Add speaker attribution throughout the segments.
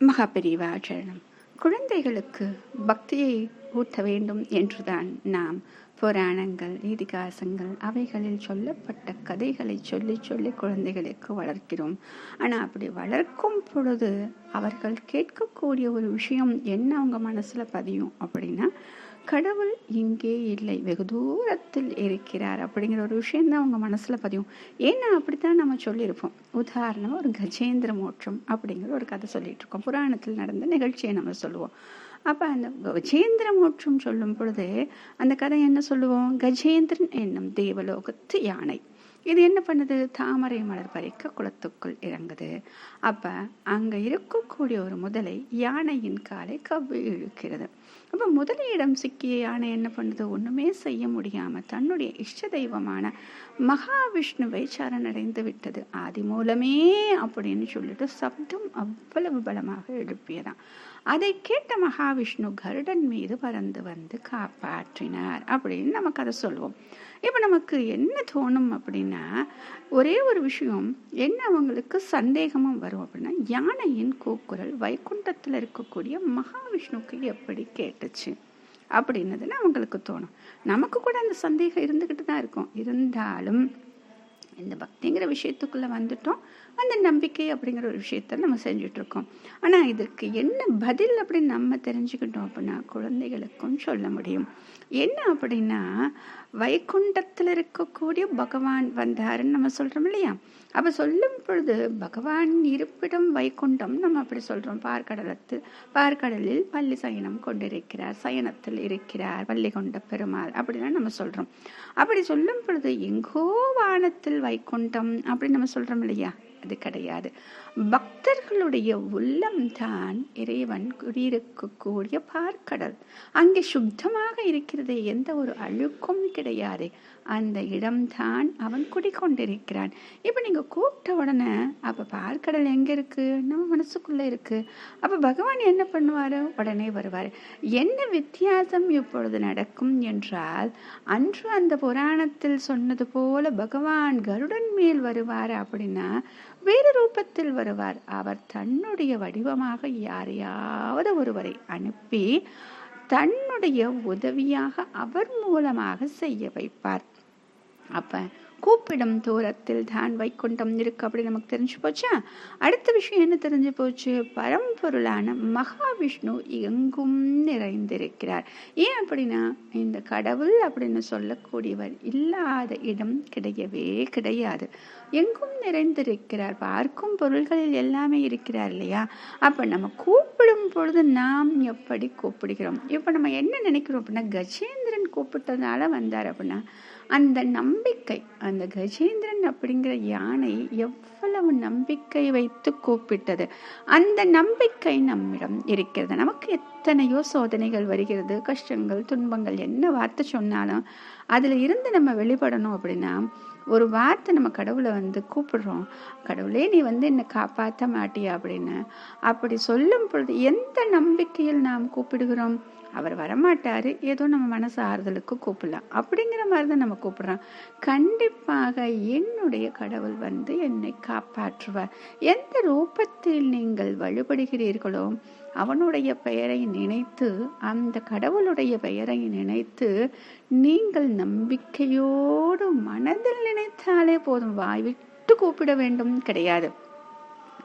Speaker 1: மகாபெரிவா சரணம் குழந்தைகளுக்கு பக்தியை ஊட்ட வேண்டும் என்றுதான் நாம் புராணங்கள் இதிகாசங்கள் அவைகளில் சொல்லப்பட்ட கதைகளை சொல்லி சொல்லி குழந்தைகளுக்கு வளர்க்கிறோம். ஆனால் அப்படி வளர்க்கும் பொழுது அவர்கள் கேட்கக்கூடிய ஒரு விஷயம் என்ன? அவங்க மனசில் பதியும் அப்படின்னா கடவுள் இங்கே இல்லை. வெகு தூரத்தில் இருக்கிறார். அப்படிங்கிற ஒரு விஷயந்தான் அவங்க மனசில் பதியும். ஏன்னா அப்படித்தான் நம்ம சொல்லியிருப்போம். உதாரணமாக ஒரு கஜேந்திர மோட்சம் அப்படிங்கிற ஒரு கதை சொல்லிட்டு இருக்கோம். புராணத்தில் நடந்த நிகழ்ச்சியை நம்ம சொல்லுவோம். அப்போ அந்த கஜேந்திர மோட்சம் சொல்லும் பொழுது அந்த கதை என்ன சொல்லுவோம்? கஜேந்திரன் என்னும் தேவலோகத்து யானை. இது என்ன பண்ணுது? தாமரை மலர் பறிக்க குளத்துக்குள் இறங்குது. அப்போ அங்கே இருக்கக்கூடிய ஒரு முதலை யானையின் காலை கவ்வி இழுக்கிறது அப்போ முதலியிடம் சிக்கிய யானை என்ன பண்ணுது? ஒன்றுமே செய்ய முடியாமல் தன்னுடைய இஷ்ட தெய்வமான மகாவிஷ்ணுவை சரணடைந்து விட்டது. ஆதி மூலமே அப்படின்னு சொல்லிட்டு சப்தம் அவ்வளவு பலமாக எழுப்பியதான் அதை கேட்ட மகாவிஷ்ணு கருடன் மீது பறந்து வந்து காப்பாற்றினார் அப்படின்னு நமக்கு அதை சொல்லுவோம். இப்போ நமக்கு என்ன தோணும் அப்படின்னா ஒரே ஒரு விஷயம் என்ன அவங்களுக்கு சந்தேகமும் வரும் அப்படின்னா யானையின் கூக்குரல் வைகுண்டத்தில் இருக்கக்கூடிய மகாவிஷ்ணுக்கு எப்படி கேட்டுச்சு அப்படின்னதுன்னு அவங்களுக்கு தோணும். நமக்கு கூட அந்த சந்தேகம் இருந்துக்கிட்டு தான் இருக்கும். இருந்தாலும் இந்த பக்திங்கிற விஷயத்துக்குள்ளே வந்துட்டோம். அந்த நம்பிக்கை அப்படிங்கிற ஒரு விஷயத்த நம்ம செஞ்சுட்டு இருக்கோம் ஆனா இதுக்கு என்ன பதில் அப்படின்னு நம்ம தெரிஞ்சுக்கிட்டோம் அப்படின்னா குழந்தைகளுக்கும் சொல்ல முடியும். என்ன அப்படின்னா வைகுண்டத்தில் இருக்கக்கூடிய பகவான் வந்தாருன்னு நம்ம சொல்கிறோம் இல்லையா? அப்போ சொல்லும் பொழுது பகவான் இருப்பிடம் வைகுண்டம் நம்ம அப்படி சொல்கிறோம் பார்க்கடலத்து பார்க்கடலில் பள்ளி சயனம் கொண்டிருக்கிறார் சயனத்தில் இருக்கிறார் பள்ளி கொண்ட பெருமாள் அப்படின்னு நம்ம சொல்கிறோம் அப்படி சொல்லும் பொழுது எங்கோ வானத்தில் வைகுண்டம் அப்படின்னு நம்ம சொல்கிறோம் இல்லையா? அது கிடையாது. பக்தர்களுடைய உள்ளம்தான் இறைவன் குடியிருக்கக்கூடிய பார்க்கடல். அங்கே சுத்தமாக இருக்கிறது எந்த ஒரு அழுக்கும் கிடையாது. அந்த இடம்தான் அவன் குடிக்கொண்டிருக்கிறான் இப்போ நீங்கள் கூப்பிட்ட உடனே அப்போ பார்க்கடல் எங்கே இருக்குது நம்ம மனசுக்குள்ளே இருக்குது அப்போ பகவான் என்ன பண்ணுவார்? உடனே வருவார். என்ன வித்தியாசம் இப்பொழுது நடக்கும் என்றால் அன்று அந்த புராணத்தில் சொன்னது போல பகவான் கருடன் மேல் வருவார் அப்படின்னா வேறு ரூபத்தில் வருவார். அவர் தன்னுடைய வடிவமாக யாரையாவது ஒருவரை அனுப்பி தன்னுடைய உதவியாக அவர் மூலமாக செய்ய வைப்பார். அப்ப கூப்பிடும் தூரத்தில் தான் வைகுண்டம் இருக்கு அப்படி நமக்கு தெரிஞ்சு போச்சா? அடுத்த விஷயம் என்ன தெரிஞ்சு போச்சு? பரம்பொருளான மகாவிஷ்ணு எங்கும் நிறைந்திருக்கிறார். ஏன் அப்படின்னா இந்த கடவுள் அப்படின்னு சொல்லக்கூடியவர் இல்லாத இடம் கிடையவே கிடையாது. எங்கும் நிறைந்திருக்கிறார். பார்க்கும் பொருள்களில் எல்லாமே இருக்கிறார் இல்லையா? அப்ப நம்ம கூப்பிடும் பொழுது நாம் எப்படி கூப்பிடுகிறோம்? இப்ப நம்ம என்ன நினைக்கிறோம் அப்படின்னா கஜேந்திரன் கூப்பிட்டதால வந்தார் அப்படின்னா அந்த நம்பிக்கை அந்த கஜேந்திரன் அப்படிங்கிற யானை எவ்வளவு நம்பிக்கை வைத்து கூப்பிட்டது. அந்த நம்பிக்கை நம்மிடம் இருக்கிறது. நமக்கு எத்தனையோ சோதனைகள் வருகிறது கஷ்டங்கள் துன்பங்கள் என்ன வார்த்தை சொன்னாலும் அதில் இருந்து நம்ம வெளிப்படணும் அப்படின்னா ஒரு வார்த்தை நம்ம கடவுளை வந்து கூப்பிடுறோம். கடவுளே நீ வந்து என்னை காப்பாற்ற மாட்டியா அப்படின்னு. அப்படி சொல்லும் பொழுது எந்த நம்பிக்கையில் நாம் கூப்பிடுகிறோம்? அவர் வரமாட்டார். ஏதோ நம்ம மனசு ஆறுதலுக்கு கூப்பிடலாம். அப்படிங்கிற மாதிரி தான் நம்ம கூப்பிடுறோம். கண்டிப்பாக என்னுடைய கடவுள் வந்து என்னை காப்பாற்றுவார். எந்த ரூபத்தில் நீங்கள் வழிபடுகிறீர்களோ அவனுடைய பெயரை நினைத்து அந்த கடவுளுடைய பெயரை நினைத்து நீங்கள் நம்பிக்கையோடு மனதில் நினைத்தாலே போதும். வாய் விட்டு கூப்பிட வேண்டும். கிடையாது.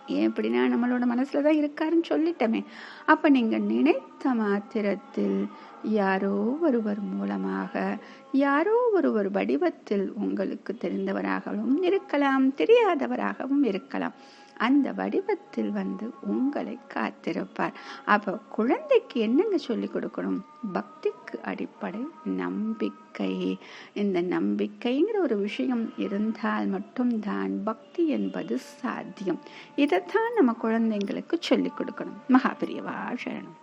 Speaker 1: ஏன் அப்படின்னா நம்மளோட மனசுல தான் இருக்காருன்னு சொல்லிட்டோமே. அப்ப நீங்க நினைத்த மாத்திரத்தில் யாரோ ஒருவர் மூலமாக யாரோ ஒருவர் வடிவத்தில் உங்களுக்கு தெரிந்தவராகவும் இருக்கலாம் தெரியாதவராகவும் இருக்கலாம். அந்த வடிவத்தில் வந்து உங்களை காத்திருப்பார். அப்போ குழந்தைக்கு என்னங்க சொல்லி கொடுக்கணும்? பக்திக்கு அடிப்படை நம்பிக்கை. இந்த நம்பிக்கைங்கிற ஒரு விஷயம் இருந்தால் மட்டும்தான் பக்தி என்பது சாத்தியம். இதைத்தான் நம்ம குழந்தைங்களுக்கு சொல்லிக் கொடுக்கணும். மகாபிரியவா சரணம்.